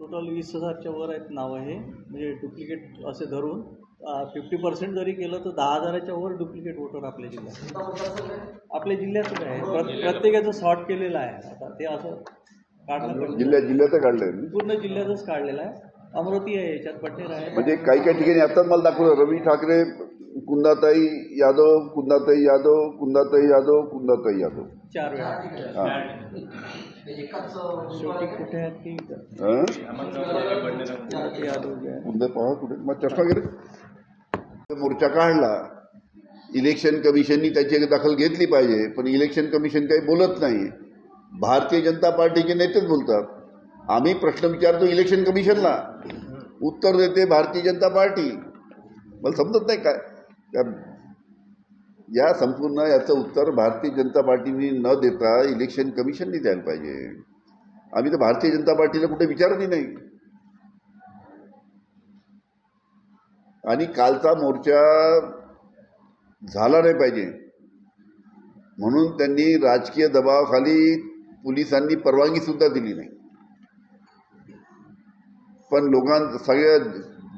Total वीस हजारच्या वर आहेत नावं हे. म्हणजे डुप्लिकेट असे धरून फिफ्टी पर्सेंट जरी केलं तर दहा हजाराच्या वर डुप्लिकेट वोटर आपल्या जिल्ह्यात. आपल्या जिल्ह्यातच आहे. प्र- प्रत्येकाचं सॉर्ट केलेलं आहे. आता ते असं कठीण जिल्ह्यात जिल्ह्यात काढलंय पूर्ण जिल्ह्यातच काढलेलं आहे. अमरावती आहे याच्यात पटेर आहे. म्हणजे काही काही ठिकाणी आताच मला दाखवलं रवी ठाकरे कुंदाताई यादव कुंदाताई यादव कुंदाताई यादव कुंदाताई यादव. चार वेळा. हा. शेवटी कुठे? हं? पहा मग चष्मा गेले मोर्चा काढला. इलेक्शन कमिशननी त्याची दखल घेतली पाहिजे पण इलेक्शन कमिशन काही बोलत नाही. भारतीय जनता पार्टीचे नेतेच बोलतात. आम्ही प्रश्न विचारतो इलेक्शन कमिशनला. उत्तर देते भारतीय जनता पार्टी. मला समजत नाही काय. त्या- या संपूर्ण याचं उत्तर भारतीय जनता पार्टीने न देता इलेक्शन कमिशननी द्यायला पाहिजे. आम्ही तर भारतीय जनता पार्टीला कुठे विचारली नाही. आणि कालचा मोर्चा झाला नाही पाहिजे. म्हणून त्यांनी राजकीय दबावाखाली पोलिसांनी परवानगी सुद्धा दिली नाही. पण लोकां सगळ्या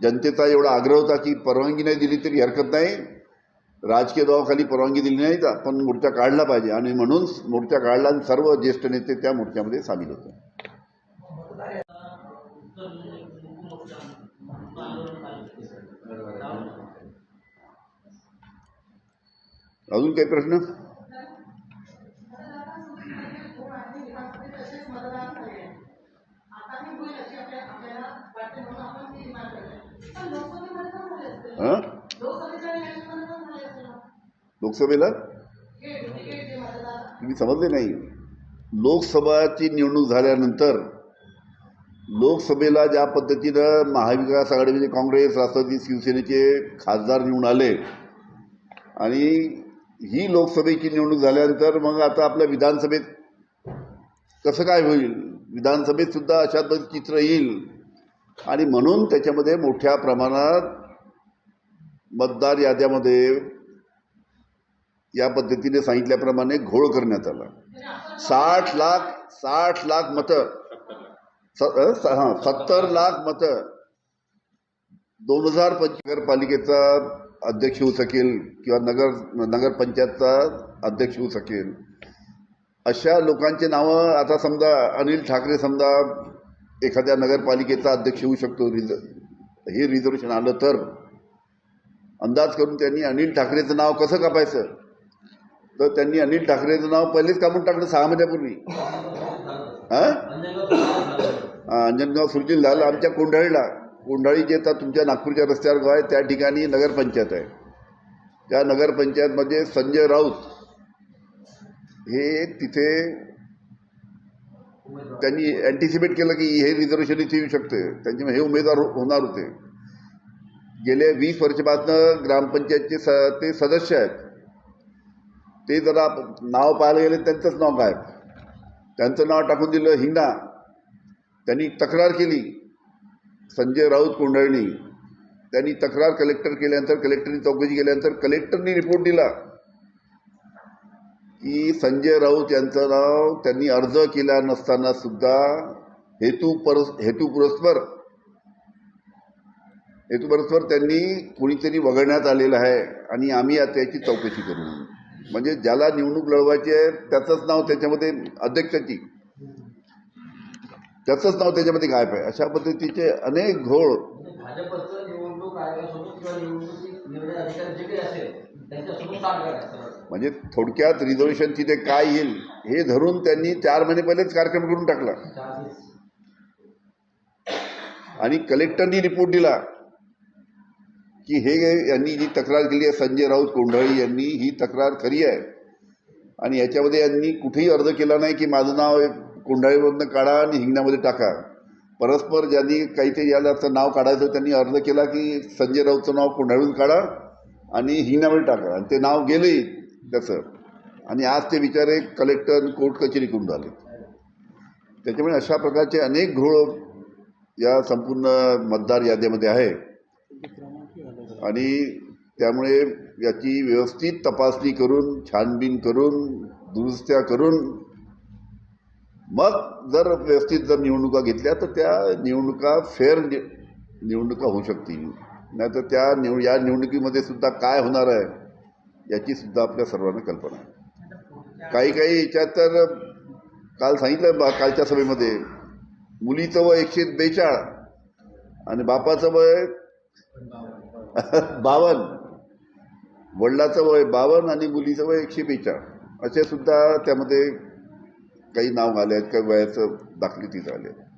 जनतेचा एवढा आग्रह होता की परवानगी नाही दिली तरी हरकत नाही. राजकीय दवाखाली परवानगी दिली नाही तर आपण मोर्चा काढला पाहिजे. आणि म्हणून मोर्चा काढला आणि सर्व ज्येष्ठ नेते त्या मोर्चामध्ये सामील होते. अजून काही प्रश्न हं? लोकसभेला? तुम्ही समजले नाही. लोकसभाची निवडणूक झाल्यानंतर लोकसभेला ज्या पद्धतीनं महाविकास आघाडी म्हणजे काँग्रेस राष्ट्रवादी शिवसेनेचे खासदार निवडून आले आणि ही लोकसभेची निवडणूक झाल्यानंतर मग आता आपल्या विधानसभेत कसं काय होईल? विधानसभेत सुद्धा अशा चित्र येईल आणि म्हणून त्याच्यामध्ये मोठ्या प्रमाणात मतदार याद्यामध्ये या पद्धतीने सांगितल्याप्रमाणे घोळ करण्यात आला. साठ लाख साठ लाख मतं. स हां सत्तर लाख मतं. दोन हजार नगरपालिकेचा अध्यक्ष होऊ शकेल किंवा नगर नगरपंचायतचा अध्यक्ष होऊ शकेल. अशा लोकांचे नावं आता समजा अनिल ठाकरे समजा एखाद्या नगरपालिकेचा अध्यक्ष होऊ शकतो. रिझ हे रिझर्वेशन आलं तर. अंदाज करून त्यांनी अनिल ठाकरेचं नाव कसं कापायचं? तर त्यांनी अनिल ठाकरेचं नाव पहिलेच कापून टाकलं सहा महिन्यापूर्वी हां? हा, अंजनगाव सुरजील झालं आमच्या कोंढाळीला. कोंढाळी जे आता तुमच्या नागपूरच्या रस्त्यावर गाव आहे त्या ठिकाणी नगरपंचायत आहे. त्या नगरपंचायतमध्ये संजय राऊत हे तिथे त्यांनी अँटिसिपेट केलं की हे रिझर्वेशन इथे येऊ शकते. त्यांचे हे उमेदवार हो- होणार होते. गेल्या वीस वर्षापासनं ग्रामपंचायतचे स ते सदस्य आहेत. ते जरा नाव पाहायला गेले त्यांचंच नाव काय त्यांचं नाव टाकून दिलं हिंगणा त्यांनी तक्रार केली. संजय राऊत कोंढळणी त्यांनी तक्रार कलेक्टर केल्यानंतर कलेक्टरनी चौकशी केल्यानंतर कलेक्टरनी रिपोर्ट दिला की संजय राऊत यांचं नाव त्यांनी अर्ज केला नसताना सुद्धा हेतू पर हेतू पुरस्पर. हेतू परस्पर त्यांनी कोणीतरी वगळण्यात आलेलं आहे आणि आम्ही आता याची चौकशी करू. म्हणजे ज्याला निवडणूक लढवायची आहे त्याचंच नाव त्याच्यामध्ये अध्यक्षाची. त्याचंच नाव त्याच्यामध्ये गायब आहे. अशा पद्धतीचे अनेक घोळ. भाजपचं निवडणूक आयोगासोबत किंवा निवडणूक निर्णय अधिकारी जे काही असेल त्यांच्यासोबत काम करायचं म्हणजे थोडक्यात रिझर्वेशन तिथे काय येईल हे धरून त्यांनी चार महिने पहिलेच कार्यक्रम करून टाकला. आणि कलेक्टरनी रिपोर्ट दिला. की हे यांनी जी तक्रार केली आहे संजय राऊत कोंढाळी यांनी ही तक्रार खरी आहे. आणि याच्यामध्ये यांनी कुठेही अर्ज केला नाही की माझं नाव कोंढाळीमधनं काढा आणि हिंगण्यामध्ये टाका. परस्पर ज्यांनी काहीतरी याला असं नाव काढायचं त्यांनी अर्ज केला की संजय राऊतचं नाव कोंढाळून काढा आणि हिंगण्यामध्ये टाका. आणि ते नाव गेलंही त्याचं. आणि आज ते विचारे कलेक्टर कोर्ट कचेरी करून राहिले त्याच्यामुळे अशा प्रकारचे अनेक घोळ या संपूर्ण मतदार यादीमध्ये आहे. आणि त्यामुळे याची व्यवस्थित तपासणी करून छानबीन करून दुरुस्त्या करून मग जर व्यवस्थित जर निवडणुका घेतल्या तर त्या निवडणुका फेअर नि निवडणुका होऊ शकतील. नाहीतर त्या निव या निवडणुकीमध्ये सुद्धा काय होणार आहे याची सुद्धा आपल्या सर्वांना कल्पना आहे. काही काही याच्यात तर काल सांगितलं बा कालच्या सभेमध्ये मुलीचं वय एकशे बेचाळ आणि बापाचं वय बावन. वडिलाचं वय बावन आणि मुलीचं वय एकशे बेचाळ. असे सुद्धा त्यामध्ये काही नाव आले आहेत काही वयाचं दाखली तिथं आले आहेत.